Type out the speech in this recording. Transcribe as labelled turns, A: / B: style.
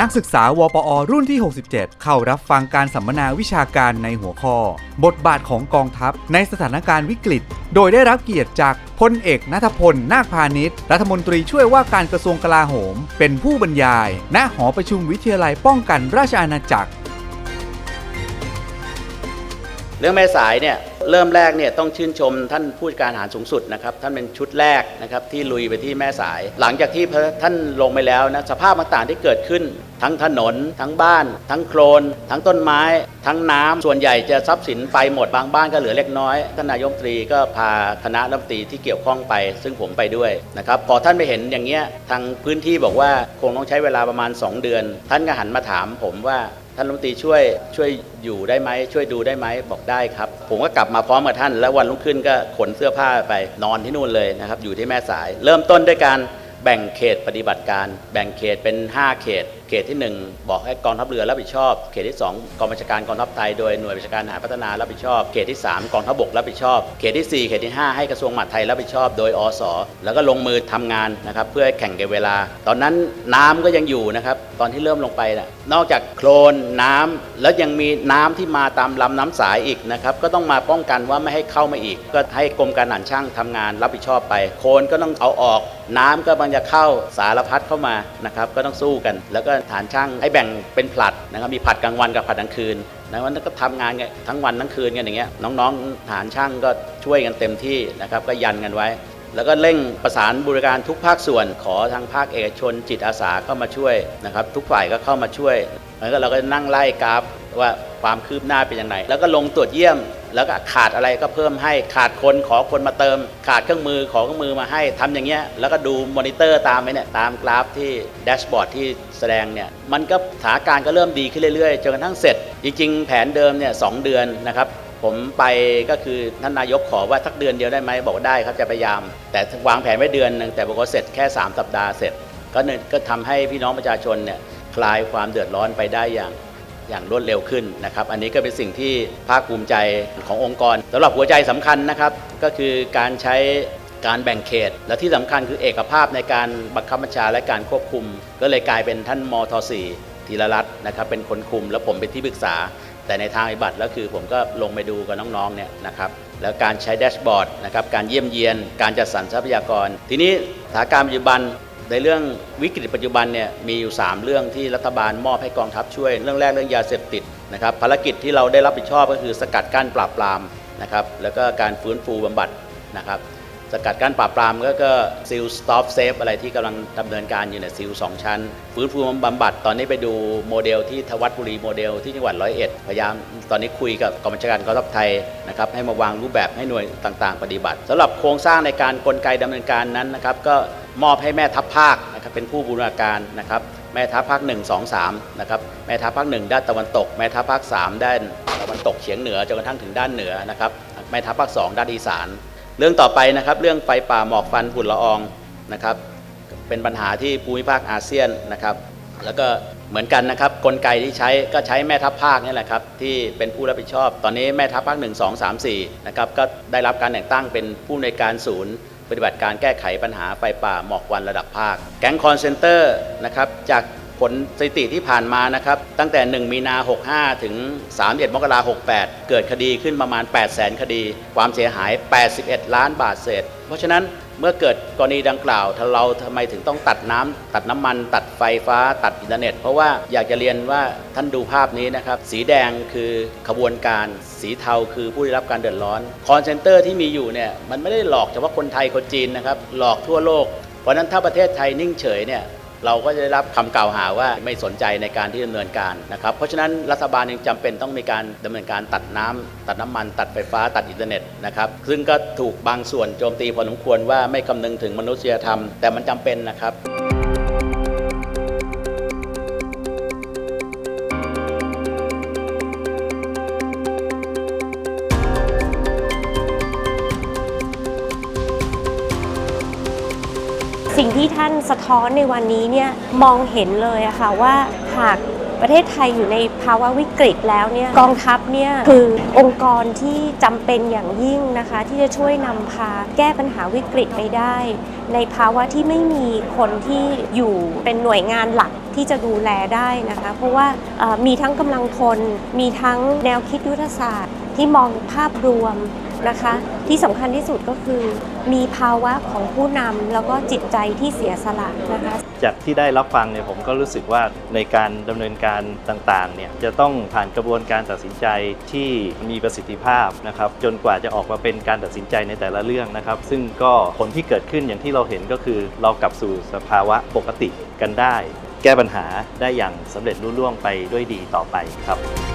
A: นักศึกษาวปอ รุ่นที่ 67 เข้ารับฟังการสัมมนาวิชาการในหัวข้อ บทบาทของกองทัพในสถานการณ์วิกฤต โดยได้รับเกียรติจากพลเอกนัทพล นาคพาณิชย์ รัฐมนตรีช่วยว่าการกระทรวงกลาโหม เป็นผู้บรรยาย ณ หอประชุมวิทยาลัยป้องกันราชอาณาจักร
B: รื่องแม่สายเนี่ยเริ่มแรกเนี่ยต้องชื่นชมท่านผู้จัดการหารสูงสุดนะครับท่านเป็นชุดแรกนะครับที่ลุยไปที่แม่สาย หลังจากที่ท่านลงไปแล้วนะสภาพต่างๆที่เกิดขึ้น ทั้งถนน ทั้งบ้าน ทั้งโคลน ทั้งต้นไม้ ทั้งน้ำส่วนใหญ่จะทรัพย์สินไปหมดบางบ้านก็เหลือเล็กน้อยท่านนายมตรีก็พาคณะรัฐมนตรีที่เกี่ยวข้องไป ซึ่งผมไปด้วยนะครับพอท่านไปเห็นอย่างเงี้ยทางพื้นที่บอกว่าคงต้องใช้เวลาประมาณ 2 เดือน ท่านก็หันมาถามผมว่า ท่านรัฐมนตรีช่วยช่วยอยู่ได้ไหมช่วยดูได้ไหมบอกได้ครับ ผมก็กลับมาพร้อมกับท่าน แล้ววันรุ่งขึ้นก็ขนเสื้อผ้าไปนอนที่นู่นเลยนะครับอยู่ที่แม่สาย เริ่มต้นด้วยการแบ่งเขตปฏิบัติการ แบ่งเขตเป็น 5 เขตเขตที่ 1 บอกให้กองทัพเรือรับผิดชอบ เขตที่ 2 กองบัญชาการกองทัพไทยโดยหน่วยบัญชาการทหารพัฒนารับผิดชอบ เขตที่ 3 กองทัพบกรับผิดชอบ เขตที่ 4 เขตที่ 5 ให้กระทรวงมหาดไทยรับผิดชอบ โดยอส แล้วก็ลงมือทำงานนะครับเพื่อแข่งกับเวลา ตอนนั้นน้ำก็ยังอยู่นะครับตอนที่เริ่มลงไปนะนอกจากโคลนน้ำแล้วยังมีน้ำที่มาตามลำน้ำสายอีกนะครับก็ต้องมาป้องกันว่าไม่ให้เข้ามาอีก ก็ให้กรมการหารช่างทำงานรับผิดชอบไป โคลนก็ต้องเอาออก น้ำก็บังจะเข้าสารพัดเข้ามานะครับก็ต้องสู้กันแล้วก็ฐานช่างให้แบ่งเป็นผลัดนะครับมีผลัดกลางวันกับผลัดกลางคืนนะวันนั้นก็ทำงานกันทั้งวันทั้งคืนกันอย่างเงี้ยน้องๆฐานช่างก็ช่วยกันเต็มที่นะครับก็ยันกันไว้ แล้วก็เร่งประสานบริการทุกภาคส่วน ขอทางภาคเอกชนจิตอาสาเข้ามาช่วยนะครับทุกฝ่ายก็เข้ามาช่วยแล้วก็เราก็นั่งไล่กราฟ ว่าความคืบหน้าเป็นยังไงแล้วก็ลงตรวจเยี่ยม แล้วก็ขาดอะไรก็เพิ่มให้ขาดคนขอคนมาเติม ขาดเครื่องมือขอเครื่องมือมาให้ทำอย่างเงี้ยแล้วก็ดูมอนิเตอร์ตามไปเนี่ยตามกราฟที่แดชบอร์ดที่แสดงเนี่ยมันก็สถานการณ์ก็เริ่มดีขึ้นเรื่อยๆจนกระทั่งเสร็จ จริง ๆ แผนเดิมเนี่ยสองเดือนนะครับผมไปก็คือท่านนายกขอว่าสักเดือนเดียวได้ไหมบอกว่าได้ครับจะพยายาม แต่วางแผนไว้เดือนหนึงแต่บอกว่าเสร็จแค่ 3 สัปดาห์เสร็จ ก็เนี่ยก็ทำให้พี่น้องประชาชนเนี่ยคลายความเดือดร้อนไปได้อย่าง อย่างรวดเร็วขึ้นนะครับ อันนี้ก็เป็นสิ่งที่ภาคภูมิใจขององค์กรสำหรับหัวใจสำคัญนะครับ ก็คือการใช้การแบ่งเขต และที่สำคัญคือเอกภาพในการบังคับบัญชาและการควบคุม ก็เลยกลายเป็นท่านมท4ธีรรัตน์นะครับ เป็นคนคุมแล้วผมเป็นที่ปรึกษา แต่ในทางปฏิบัติแล้วคือผมก็ลงไปดูกับน้องๆเนี่ยนะครับแล้วการใช้แดชบอร์ดนะครับการเยี่ยมเยียน การจัดสรรทรัพยากร ทีนี้สถานการณ์ปัจจุบัน ในเรื่องวิกฤตปัจจุบันเนี่ยมีอยู่ 3 เรื่องที่รัฐบาลมอบให้กองทัพช่วย เรื่องแรกเรื่องยาเสพติดนะครับภารกิจที่เราได้รับผิดชอบก็คือสกัดกั้นปราบปรามนะครับแล้วก็การฟื้นฟูบำบัดนะครับ สกัดกั้นปราบปรามก็ก็ซิลสต็อปเซฟอะไรที่กำลังดำเนินการอยู่เนี่ยซิลสองชั้น ฟื้นฟูบำบัดตอนนี้ไปดูโมเดลที่ทวัดบุรีโมเดลที่จังหวัดร้อยเอ็ดพยายามตอนนี้คุยกับกองบัญชาการกองทัพไทยนะครับให้มาวางรูปแบบให้หน่วยต่างๆ ปฏิบัติสำหรับโครงสร้างในการกลไกดำเนินการนั้นนะครับก็มอบให้แม่ทัพภาคนะครับเป็นผู้บูรณาการนะครับแม่ทัพภาค 1 2 3นะครับแม่ทัพภาค 1 ด้านตะวันตก แม่ทัพภาค 3 ด้านตะวันตกเฉียงเหนือจนกระทั่งถึงด้านเหนือนะครับแม่ทัพภาค 2 ด้านอีสาน เรื่องต่อไปนะครับ เรื่องไฟป่าหมอกฟันฝุ่นละอองนะครับ เป็นปัญหาที่ภูมิภาคอาเซียนนะครับ แล้วก็เหมือนกันนะครับ กลไกที่ใช้ก็ใช้แม่ทัพภาคนี่แหละครับ ที่เป็นผู้รับผิดชอบ ตอนนี้แม่ทัพภาค 1 2 3 4นะครับก็ได้รับการแต่งตั้งเป็นผู้ในการศูนย์ ปฏิบัติการแก้ไขปัญหาไฟป่าหมอกวันระดับภาค แก๊งคอนเซนเตอร์นะครับจาก ผลสถิติที่ผ่านมานะครับ ตั้งแต่ 1 มีนา 65 ถึง 31 มกราคม68 เกิดคดีขึ้นประมาณ 8 0 0 0 0 0คดี ความเสียหาย 81 ล้านบาทเศษ เพราะฉะนั้นเมื่อเกิดกรณีดังกล่าวถ้าเราทำไมถึงต้องตัดน้ำตัดน้ำมัน ตัดไฟฟ้า ตัดอินเทอร์เน็ต เพราะว่าอยากจะเรียนว่าท่านดูภาพนี้นะครับ สีแดงคือขบวนการ สีเทาคือผู้ได้รับการเดือดร้อนคอนเซนเตอร์ที่มีอยู่เนี่ยมันไม่ได้หลอกเฉพาะคนไทยคนจีนนะครับหลอกทั่วโลก เพราะฉะนั้นถ้าประเทศไทยนิ่งเฉยเนี่ย เราก็จะได้รับคำกล่าวหาว่าไม่สนใจในการที่ดำเนินการนะครับเพราะฉะนั้นรัฐบาลยังจำเป็นต้องมีการดำเนินการตัดน้ำตัดน้ำมัน ตัดไฟฟ้าตัดอินเทอร์เน็ตนะครับซึ่งก็ถูกบางส่วนโจมตีพอสมควรว่าไม่คำนึงถึงมนุษยธรรม แต่มันจำเป็นนะครับ
C: สิ่งที่ท่านสะท้อนในวันนี้เนี่ยมองเห็นเลยอะค่ะว่าหากประเทศไทยอยู่ในภาวะวิกฤตแล้วเนี่ยกองทัพเนี่ยคือองค์กรที่จำเป็นอย่างยิ่งนะคะ ที่จะช่วยนำพาแก้ปัญหาวิกฤตไปได้ ในภาวะที่ไม่มีคนที่อยู่เป็นหน่วยงานหลักที่จะดูแลได้นะคะ เพราะว่ามีทั้งกำลังพลมีทั้งแนวคิดยุทธศาสตร์ที่มองภาพรวม นะคะ ที่สำคัญที่สุดก็คือ มีภาวะของผู้นำแล้วก็จิตใจที่เสียสละนะคะ
D: จากที่ได้รับฟังเนี่ยผมก็รู้สึกว่าในการดำเนินการต่างๆเนี่ยจะต้องผ่านกระบวนการตัดสินใจที่มีประสิทธิภาพนะครับ จนกว่าจะออกมาเป็นการตัดสินใจในแต่ละเรื่องนะครับ ซึ่งก็ผลที่เกิดขึ้นอย่างที่เราเห็นก็คือ เรากลับสู่สภาวะปกติกันได้ แก้ปัญหาได้อย่างสำเร็จรุ่ร่วงไปด้วยดีต่อไปครับ